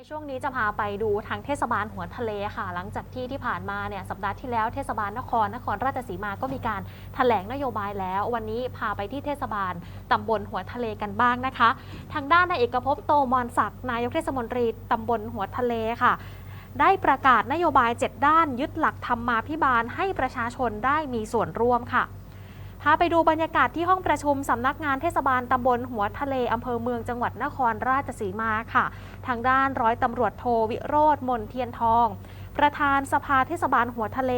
ในช่วงนี้จะพาไปดูทางเทศบาลหัวทะเลค่ะ หลังจากที่ที่ผ่านมาเนี่ยสัปดาห์ที่แล้วเทศบาลนครนครราชสีมาก็มีการแถลงนโยบายแล้ว วันนี้พาไปที่เทศบาลตำบลหัวทะเลกันบ้างนะคะ ทางด้านนายเอกภพโตมอนศักดิ์นายกเทศมนตรีตำบลหัวทะเลค่ะได้ประกาศนโยบาย 7 ด้านยึดหลักธรรมมาภิบาลให้ประชาชนได้มีส่วนร่วมค่ะ พาไปดูบรรยากาศที่ห้องประชุมสำนักงานเทศบาลตำบลหัวทะเลอำเภอเมืองจังหวัดนครราชสีมาค่ะ ทางด้านร้อยตำรวจโทวิโรธมนเทียนทอง ประธานสภาเทศบาลหัวทะเล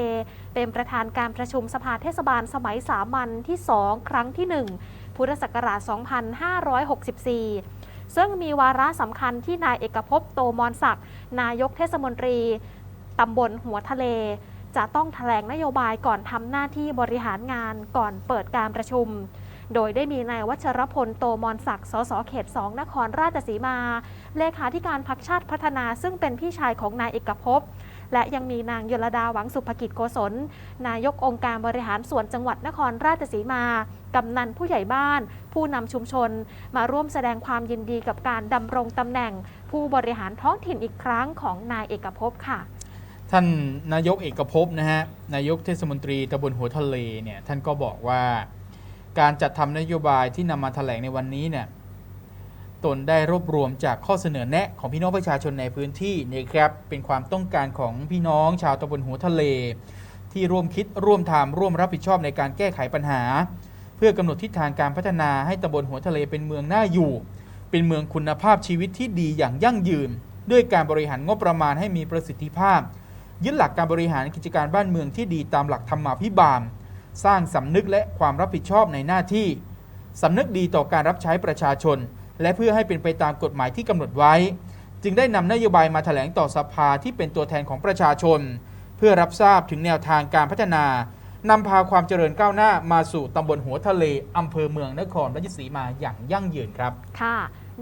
เป็นประธานการประชุมสภาเทศบาลสมัยสามัญที่ 2 ครั้งที่ 1 พุทธศักราช 2564ซึ่งมีวาระสำคัญที่นายเอกภพโตมอนศักดิ์นายกเทศมนตรีตำบลหัวทะเล จะต้องแถลงนโยบายก่อนทำหน้าที่บริหารงานก่อนเปิดการประชุม โดยได้มีนายวัชรพลโตมอนศักดิ์ สสเขต 2 นครราชสีมา เลขาธิการพักชาติพัฒนาซึ่งเป็นพี่ชายของนายเอกภพและยังมีนางยลดาหวังสุภกิจโกศล นายกองค์การบริหารส่วนจังหวัดนครราชสีมา กำนันผู้ใหญ่บ้าน ผู้นำชุมชน มาร่วมแสดงความยินดีกับการดำรงตำแหน่ง ผู้บริหารท้องถิ่นอีกครั้งของนายเอกภพค่ะ ท่านนายกเอกภพนะฮะนายกเทศมนตรีตำบลหัวทะเลเนี่ยท่านก็บอกว่าการจัดทำนโยบายที่นำมาแถลงในวันนี้เนี่ยตนได้รวบรวมจากข้อเสนอแนะของพี่น้องประชาชนในพื้นที่นะครับเป็นความต้องการของพี่น้องชาวตำบลหัวทะเล ที่ร่วมคิดร่วมทำร่วมรับผิดชอบในการแก้ไขปัญหา เพื่อกำหนดทิศทางการพัฒนาให้ตำบลหัวทะเลเป็นเมืองน่าอยู่ เป็นเมืองคุณภาพชีวิตที่ดีอย่างยั่งยืน ด้วยการบริหารงบประมาณให้มีประสิทธิภาพ ยึดหลักการบริหารกิจการบ้านเมืองที่ดีตามหลักธรรมาภิบาล สร้างสำนึกและความรับผิดชอบในหน้าที่สำนึกดีต่อการรับใช้ประชาชน และเพื่อให้เป็นไปตามกฎหมายที่กำหนดไว้ จึงได้นำนโยบายมาแถลงต่อสภาที่เป็นตัวแทนของประชาชน เพื่อรับทราบถึงแนวทางการพัฒนานำพาความเจริญก้าวหน้ามาสู่ตำบลหัวทะเลอำเภอเมืองนครราชสีมาอย่างยั่งยืนครับ ค่ะ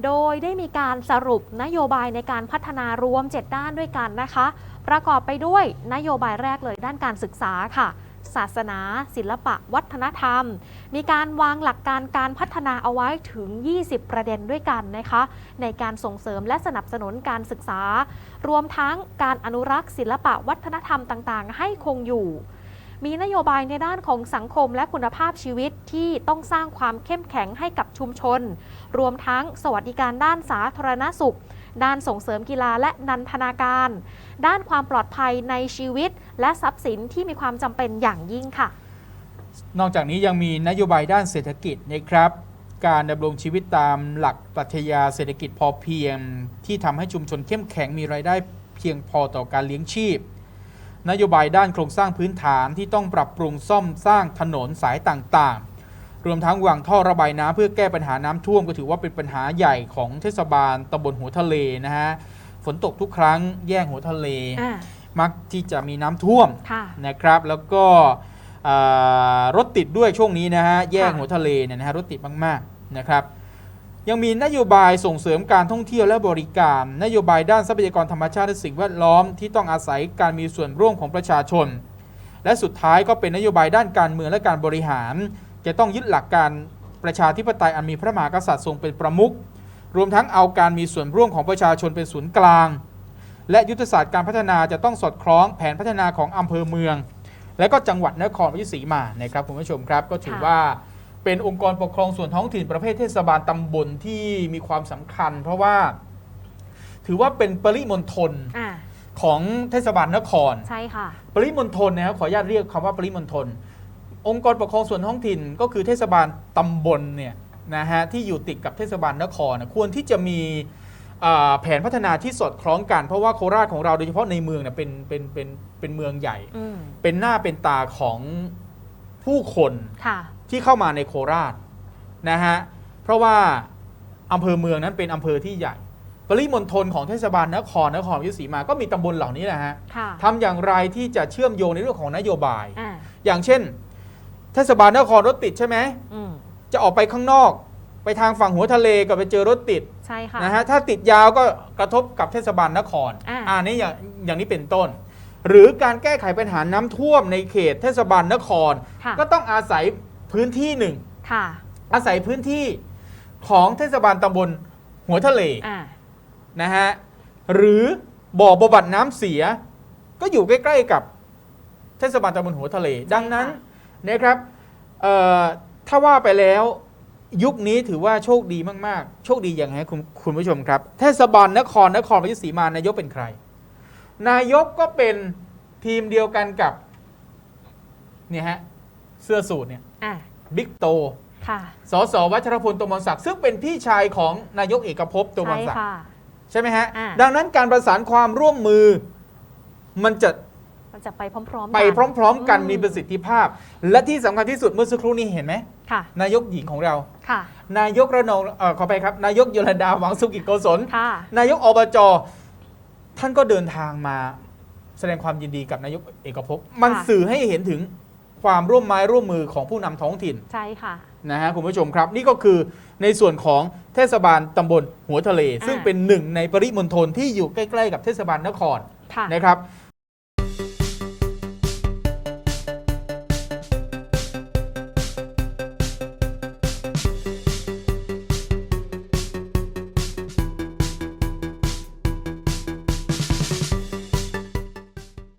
โดยได้มีการสรุปนโยบายในการพัฒนารวม 7 ด้านด้วยกันนะคะ ประกอบไปด้วยนโยบายแรกเลยด้านการศึกษาค่ะ ศาสนา ศิลปะ วัฒนธรรม มีการวางหลักการการพัฒนาเอาไว้ถึง 20 ประเด็นด้วยกันนะคะ ในการส่งเสริมและสนับสนุนการศึกษา รวมทั้งการอนุรักษ์ศิลปะวัฒนธรรมต่างๆ ให้คงอยู่ มีนโยบายในด้านของสังคมและคุณภาพชีวิตที่ต้องสร้างความเข้มแข็งให้กับชุมชน รวมทั้งสวัสดิการด้านสาธารณสุข ด้านส่งเสริมกีฬาและนันทนาการ ด้านความปลอดภัยในชีวิต และทรัพย์สินที่มีความจำเป็นอย่างยิ่งค่ะ นอกจากนี้ยังมีนโยบายด้านเศรษฐกิจนะครับการดำรงชีวิตตามหลักปรัชญาเศรษฐกิจพอเพียง ที่ทำให้ชุมชนเข้มแข็งมีรายได้เพียงพอต่อการเลี้ยงชีพ นโยบายด้านโครงสร้างพื้นฐานที่ต้องปรับปรุงซ่อมสร้างถนนสายต่างๆ รวมทั้งวางท่อระบายน้ำเพื่อแก้ปัญหาน้ำท่วมก็ถือว่าเป็นปัญหาใหญ่ของเทศบาลตำบลหัวทะเลนะฮะฝนตกทุกครั้งแย่งหัวทะเล อ่ามักที่จะมีน้ำท่วมค่ะ นะครับ แล้วก็อ่ารถติดด้วยช่วงนี้นะฮะแยกค่ะ หัวทะเลเนี่ยนะฮะรถติดมากๆนะครับ ยังมีนโยบายส่งเสริมการท่องเที่ยวและบริการ นโยบายด้านทรัพยากรธรรมชาติและสิ่งแวดล้อมที่ต้องอาศัยการมีส่วนร่วมของประชาชน และสุดท้ายก็เป็นนโยบายด้านการเมืองและการบริหาร จะต้องยึดหลักการประชาธิปไตยอันมีพระมหากษัตริย์ทรงเป็นประมุขรวมทั้งเอาการมีส่วนร่วมของประชาชนเป็นศูนย์กลาง และยุทธศาสตร์การพัฒนาจะต้องสอดคล้องแผนพัฒนาของอำเภอเมือง และก็จังหวัดนครราชสีมานะครับคุณผู้ชมครับ ก็ถือว่า เป็นองค์กรปกครองส่วนท้องถิ่นประเภทเทศบาลตำบลที่มีความสำคัญ เพราะว่าถือว่าเป็นปริมณฑลอ่าของเทศบาลนคร ใช่ค่ะ ปริมณฑลนะครับขออนุญาตเรียกคำว่าปริมณฑลองค์กรปกครองส่วนท้องถิ่นก็คือเทศบาลตำบลเนี่ยนะฮะที่อยู่ติดกับเทศบาลนครนะควรที่จะมีอ่าแผนพัฒนาที่สอดคล้องกัน เพราะว่าโคราชของเราโดยเฉพาะในเมืองเนี่ยเป็นเป็นเป็นเป็นเมืองใหญ่ อืมเป็นหน้าเป็นตาของผู้คน ค่ะ ที่เข้ามาในโคราชนะฮะเพราะว่าอำเภอเมืองนั้นเป็นอำเภอที่ใหญ่ปริมณฑลของเทศบาลนครนครราชสีมาก็มีตำบลเหล่านี้แหละฮะค่ะทำอย่างไรที่จะเชื่อมโยงในเรื่องของนโยบายอ่าอย่างเช่น เทศบาลนครรถติดใช่ไหมอืมจะออกไปข้างนอก ไปทางฝั่งหัวทะเลก็ไปเจอรถติดใช่ค่ะนะฮะถ้าติดยาวก็กระทบกับเทศบาลนครอ่าอ่านี่อย่างอย่างนี้เป็นต้น หรือการแก้ไขปัญหาน้ำท่วมในเขตเทศบาลนครค่ะก็ต้องอาศัย พื้นที่หนึ่งค่ะ อาศัยพื้นที่ของเทศบาลตำบลหัวทะเลอ่านะฮะหรือบ่อบำบัดน้ำเสีย ก็อยู่ใกล้ๆกับเทศบาลตำบลหัวทะเล ดังนั้นนะครับเอ่อถ้าว่าไปแล้วยุคนี้ถือว่าโชคดีมากๆ โชคดีอย่างไรคุณคุณผู้ชมครับ เทศบาลนครนครราชสีมานายกเป็นใคร นายกก็เป็นทีมเดียวกันกับเนี่ยฮะเสื้อสูทเนี่ย อะบิ๊กโตค่ะสสวัชรพลตมรศักดิ์ซึ่งเป็นพี่ชายของนายกเอกภพตมรใช่ศักดิ์ค่ะ ใช่ไหมฮะ อ่า ดังนั้นการประสานความร่วมมือ มันจะมันจะไปพร้อมๆไปพร้อม ๆ กันอืมีประสิทธิภาพ และที่สำคัญที่สุดเมื่อสักครู่นี้เห็นไหมค่ะ นายกหญิงของเรา ค่ะ นายกระนองเออขอไปครับ นายกยลดาหวังสุกิจโกศล ค่ะ นายกอบจ ท่านก็เดินทางมาแสดงความยินดีกับนายกเอกภพ มันสื่อให้เห็นถึง ความร่วมไม้ร่วมมือของผู้นำท้องถิ่นใช่ค่ะ นะฮะคุณผู้ชมครับ นี่ก็คือในส่วนของเทศบาลตำบลหัวทะเล ซึ่งเป็นหนึ่งในปริมณฑลที่อยู่ใกล้ ๆ กับเทศบาลนครค่ะ นะครับ